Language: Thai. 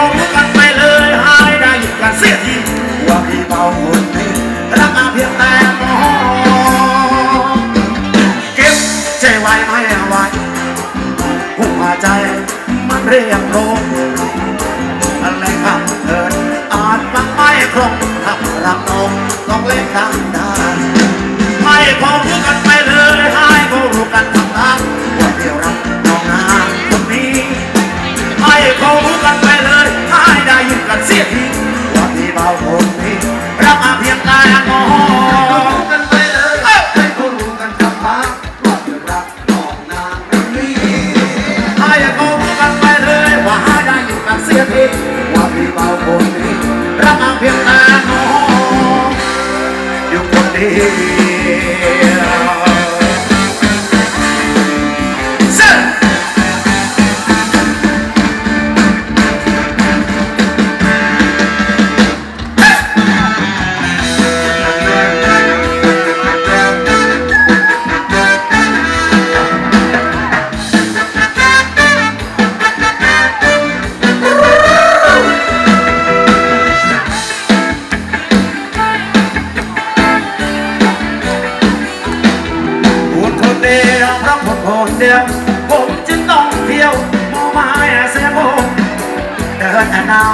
เรู้กันไปเลยหายได้หยุดกันเสียทีว่าพี่เบาคนนี้รักมาเพียงแต่มองเก็บใจไว้ไม่ไหวหัวใจมันเรียกร้องอะไรคำเอิญอาจมันไม่คล่งาที่เบาคนนี้รักมาเพียงกายมองกันไปเลยให้เขารู้กันกับมาว่าเธอรักน้องนางคนนี้ให้เขารู้กันไปเลยว่าห้ได้อยินกันเสียทีว่าที่เบาคนนี้รักมาเพียงกายมองอยู่คนเดียว เดียวผมจึงต้องเที่ยวมองมาเสียงผมเดินหน้า